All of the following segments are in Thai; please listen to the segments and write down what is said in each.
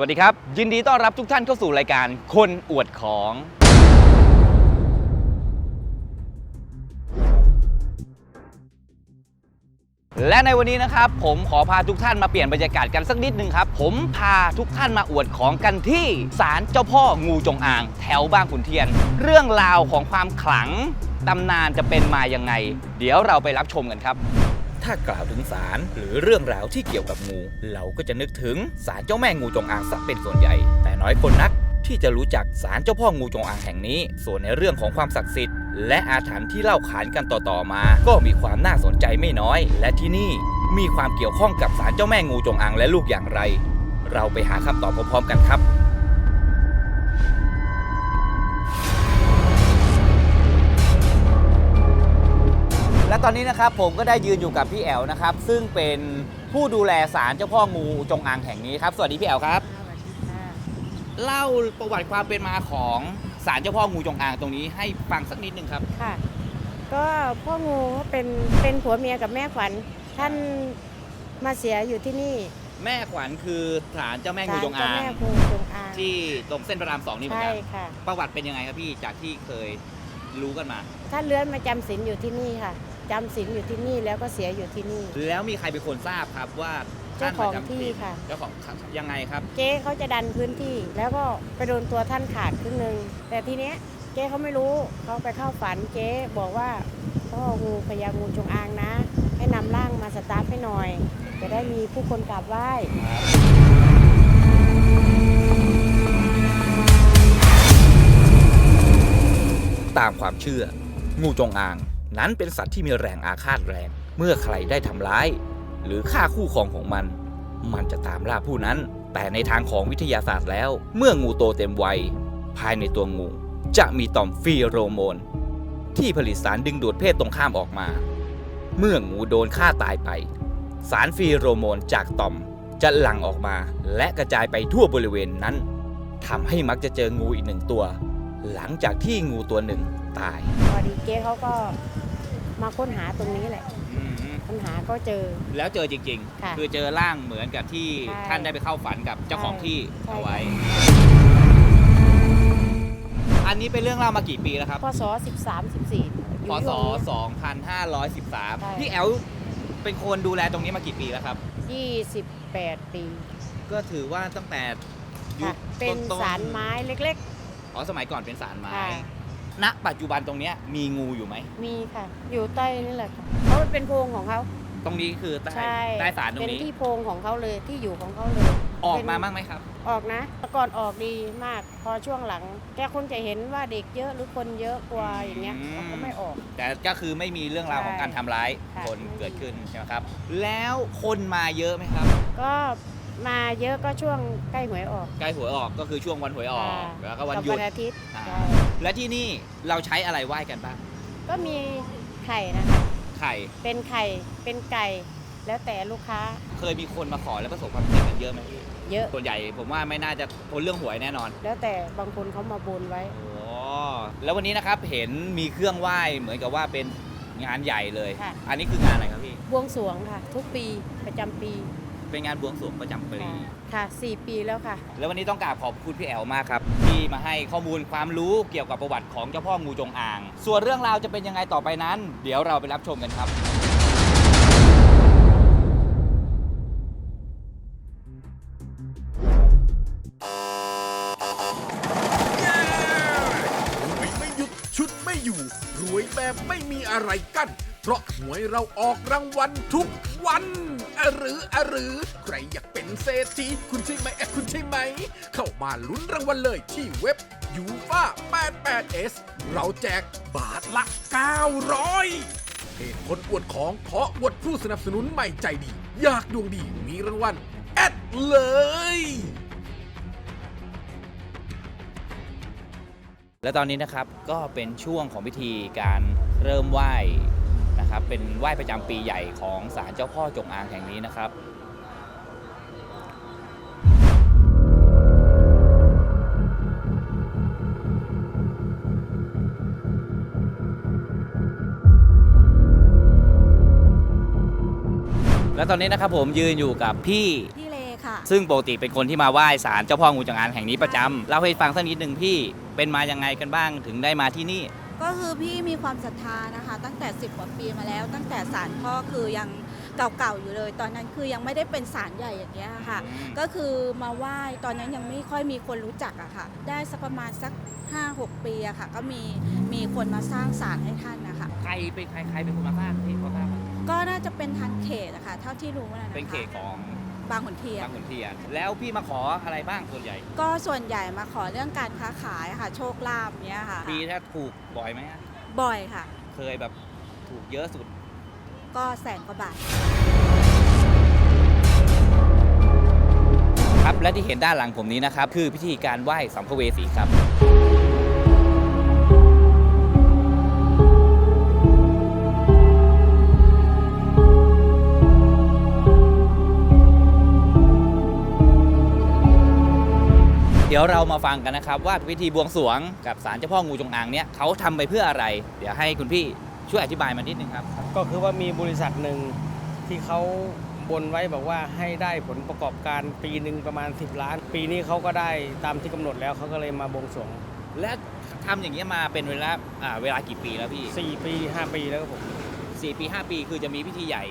วัสดีครับ ยินดีต้อนรับทุกท่านเข้าสู่รายการคนอวดของ และในวันนี้นะครับ ผมขอพาทุกท่านมาเปลี่ยนบรรยากาศกันสักนิดหนึ่งครับ ผมพาทุกท่านมาอวดของกันที่ศาลเจ้าพ่องูจงอาง แถวบางขุนเทียน เรื่องราวของความขลังตำนานจะเป็นมายังไง เดี๋ยวเราไปรับชมกันครับ ถ้ากล่าวถึงศาลหรือเรื่องราวที่เกี่ยวกับงู เราก็จะนึกถึงศาลเจ้าแม่งูจงอางสักเป็นส่วนใหญ่ แต่น้อยคนนักที่จะรู้จักศาลเจ้าพ่องูจงอางแห่งนี้ ส่วนในเรื่องของความศักดิ์สิทธิ์และอาถรรพ์ที่เล่าขานกันต่อๆมา ก็มีความน่าสนใจไม่น้อย และที่นี่มีความเกี่ยวข้องกับศาลเจ้าแม่งูจงอางและลูกอย่างไร เราไปหาคำตอบพร้อมๆกันครับ และตอนนี้นะครับผมก็ได้ยืนอยู่กับพี่แอลนะครับ ซึ่งเป็นผู้ดูแลศาลเจ้าพ่องูจงอางแห่งนี้ครับ สวัสดีพี่แอลครับ เล่าประวัติความเป็นมาของศาลเจ้าพ่องูจงอางตรงนี้ให้ฟังสักนิดนึงครับ ค่ะ ก็พ่องูเขาเป็นเป็นผัวเมียกับแม่ขวัญท่านมาเสียอยู่ที่นี่แม่ขวัญคือศาลเจ้าแม่งูศาลจงเจ้าอางแม่งูจงอางที่ตรงเส้นพระรามสองนี่เหมือนใช่กันค่ะ ประวัติเป็นยังไงครับพี่จากที่เคยรู้กันมา ท่านเลื้อนมาจำศีลอยู่ที่นี่ค่ะ จำศีลอยู่ที่นี่แล้วก็เสียอยู่ที่นี่ แล้วมีใครเป็นคนทราบครับว่าเจ้าของที่ค่ะ เจ้าของยังไงครับ เจ๊เขาจะดันพื้นที่ แล้วก็ไปโดนตัวท่านขาดครึ่งหนึ่งแต่ทีเนี้ยเจ๊เขาไม่รู้เขาไปเข้าฝันเจ๊บอกว่าพ่องูพญางูจงอางนะ ให้นำร่างมาสตาร์ทให้หน่อย จะได้มีผู้คนกราบไหว้ตามความเชื่อ งูจงอาง นั้นเป็นสัตว์ที่มีแรงอาฆาตแรง เมื่อใครได้ทำร้าย หรือฆ่าคู่ครองของมัน มันจะตามล่าผู้นั้น แต่ในทางของวิทยาศาสตร์แล้ว เมื่องูโตเต็มวัย ภายในตัวงู จะมีต่อมฟีโรโมน ที่ผลิตสารดึงดูดเพศตรงข้ามออกมา เมื่องูโดนฆ่าตายไป สารฟีโรโมนจากต่อมจะหลั่งออกมาและกระจายไปทั่วบริเวณนั้นทำให้มักจะเจองูอีกหนึ่งตัว หลังจากที่งูตัวหนึ่งตาย พอดีเจ๊เขาก็ มาค้นหาตรงนี้แหละค้นหาก็เจอ แล้วเจอจริงค่ะๆคือเจอร่างเหมือนกับที่ใช่ท่านได้ไปเข้าฝันกับเจ้าของที่ใช่ เอาไว้ อันนี้เป็นเรื่องเล่ามากี่ปีแล้วครับพศ13 14พศใช่ 2513 พี่แอลเป็นคนดูแลตรงนี้มากี่ปีแล้วครับ 28 ปีก็ถือว่าตั้งแต่ยุค่ะคเป็นต้ๆสารไม้เล็ก อ๋อสมัยก่อนเป็นสารไม้ ค่ะ ณปัจจุบันตรงเนี้ยมีงูอยู่ไหมๆมีค่ะ อยู่ใต้นี่แหละค่ะเพราะมันเป็นโพรงของเขาตรงนี้คือใต้ใช่ใต้สารตรเป็นงนี้ที่โพรงของเขาเลยที่อยู่ของเขาเลย ออกเป็นมาบ้างไหมครับ ออกนะแต่ก่อนออกดีมากพอช่วงหลัง แกคนจะเห็นว่าเด็กเยอะหรือคนเยอะกว่าอย่างเงี้ยอืม เขาก็ไม่ออก แต่ก็คือไม่มีเรื่องราวของการทำร้ายค่ะคนเกิดขึ้นใช่ไหมครับ แล้วคนมาเยอะไหมครับ ก็มาเยอะก็ช่วงใกล้หวยออกใกล้หวยออกก็คือช่วงวันหวยออกค่ะแล้วก็วันกับหยุดวันอาทิตย์อ่า ใช่ และที่นี่เราใช้อะไรไหว้กันบ้าง ก็มีไข่นะคะ ไข่ เป็นไข่ เป็นไก่ แล้วแต่ลูกค้า เคยมีคนมาขอแล้วประสบความสำเร็จกันเยอะไหมพี่เยอะ ส่วนใหญ่ผมว่าไม่น่าจะพ้นเรื่องหวยแน่นอน แล้วแต่บางคนเขามาบนไว้ โอ้แล้ววันนี้นะครับเห็นมีเครื่องไหว้เหมือนกับว่าเป็นงานใหญ่เลย ค่ะ อันนี้คืองานอะไรครับพี่ บวงสรวงค่ะ ทุกปีประจำปี เป็นงานบวงสรวงประจำปี ค่ะค่ะสี่ปีแล้วค่ะ แล้ววันนี้ต้องกราบขอบคุณพี่แอลมากครับ ที่มาให้ข้อมูลความรู้เกี่ยวกับประวัติของเจ้าพ่องูจงอาง ส่วนเรื่องราวจะเป็นยังไงต่อไปนั้น เดี๋ยวเราไปรับชมกันครับ รวยไม่หยุดชุดไม่อยู่ รวยแบบไม่มีอะไรกั้นเพ ราะหวยเราออกรางวัลทุกวันอะหรืออะหรือ ใครอยากเป็นเศรษฐีคุณใช่ไหมเอ๊ะคุณใช่ไหม เข้ามาลุ้นรางวัลเลยที่เว็บยูฟ่า 88s เราแจกบาทละ 900เพจคนอวดของขออวดผู้สนับสนุนใหม่ใจดี อยากดวงดีมีรางวัลแอดเลยและตอนนี้นะครับก็เป็นช่วงของพิธีการเริ่มไหว้ เป็นไหว้ประจำปีใหญ่ของศาลเจ้าพ่อจงอางแห่งนี้นะครับและตอนนี้นะครับผมยืนอยู่กับพี่ พี่เลค่ะ ซึ่งปกติเป็นคนที่มาไหว้ศาลเจ้าพ่องูจงอางแห่งนี้ประจำเล่าให้ฟังสักนิดหนึ่งพี่เป็นมายังไงกันบ้างถึงได้มาที่นี่ ก็คือพี่มีความศรัทธานะคะ ตั้งแต่ 10 กว่าปีมาแล้ว ตั้งแต่ศาลพ่อคือยังเก่าๆอยู่เลย ตอนนั้นคือยังไม่ได้เป็นศาลใหญ่อย่างเงี้ยค่ะ ก็คือมาไหว้ตอนนั้นยังไม่ค่อยมีคนรู้จักอะค่ะ ได้สักประมาณสัก 5-6 ปีอะค่ะ ก็มีมีคนมาสร้างศาลให้ท่านนะคะใครเป็นใครใครเป็นคนมาสร้างพี่พอทราบไหมก็น่าจะเป็นทางเขตอะค่ะเท่าที่รู้นะนะคะ เป็นเขตของ บางขุนเทียนบางขุนเทียน แล้วพี่มาขออะไรบ้างส่วนใหญ่ ก็ส่วนใหญ่มาขอเรื่องการค้าขายอะค่ะ โชคลาภเนี้ยค่ะ ปีถ้าถูกบ่อยไหมฮะบ่อยค่ะ เคยแบบถูกเยอะสุด ก็แสนกว่าบาท ครับและที่เห็นด้านหลังผมนี้นะครับ คือพิธีการไหว้สัมภเวสีครับ ดี๋ยวเรามาฟังกันนะครับ ว่าพิธีบวงสรวงกับศาลเจ้าพ่องูจงอางเนี่ยเขาทำไปเพื่ออะไร เดี๋ยวให้คุณพี่ช่วยอธิบายมานิดนึงครับก็คือว่ามีบริษัทหนึ่งที่เขาบนไว้บอกว่าให้ได้ผลประกอบการปีหนึ่งประมาณ 10 ล้าน ปีนี้เขาก็ได้ตามที่กำหนดแล้วเขาก็เลยมาบวงสรวงและทำอย่างนี้ยมาเป็นเวลาอ่าเวลากี่ปีแล้วพี่4ปี 5 ปีแล้วครับผม สี่ปี5ปีคือจะมีพิธีใหญ่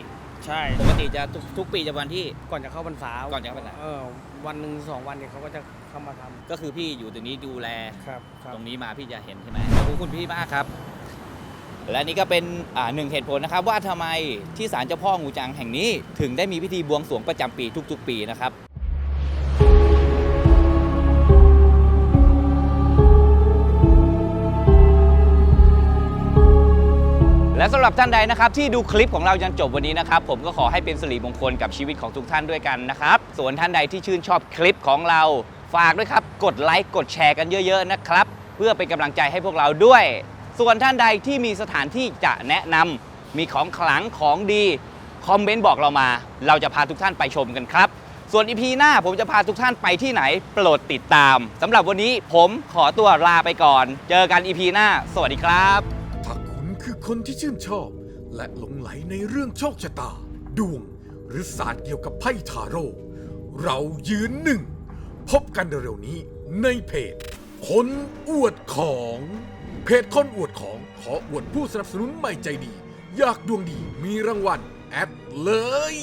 ใช่ปกติจะทุกทุกปีจะวันที่ ก่อนจะเข้าพรรษาก่อนจะเข้าพรรษา เออวันหนึ่งสองวันเนี่ยเขาก็จะเข้ามาทำก็คือพี่อยู่ตรงนี้ดูแล ครับครับ ตรงนี้มาพี่จะเห็นใช่ไหมขอบคุณคุณพี่มากครับ และนี่ก็เป็นอ่าหนึ่งเหตุผลนะครับ ว่าทำไมที่ศาลเจ้าพ่องูจางแห่งนี้ ถึงได้มีพิธีบวงสรวงประจำปีทุก ๆ ปีนะครับ และสำหรับท่านใดนะครับที่ดูคลิปของเราจนจบวันนี้นะครับผมก็ขอให้เป็นสิริมงคลกับชีวิตของทุกท่านด้วยกันนะครับส่วนท่านใดที่ชื่นชอบคลิปของเราฝากด้วยครับ กดไลค์กดแชร์กันเยอะๆนะครับ เพื่อเป็นกำลังใจให้พวกเราด้วย ส่วนท่านใดที่มีสถานที่จะแนะนำมีของขลังของดีคอมเมนต์บอกเรามา เราจะพาทุกท่านไปชมกันครับ ส่วนอีพีหน้าผมจะพาทุกท่านไปที่ไหน โปรดติดตามสำหรับวันนี้ผมขอตัวลาไปก่อน เจอกันอีพีหน้า สวัสดีครับ คือคนที่ชื่นชอบ และหลงไหลในเรื่องโชคชะตา ดวง หรือศาสตร์เกี่ยวกับไพ่ทาโร่เรายืนหนึ่ง พบกันเร็วๆนี้ในเพจ คนอวดของ เพจคนอวดของขออวดผู้สนับสนุนใหม่ใจดี อยากดวงดีมีรางวัลแอดเลย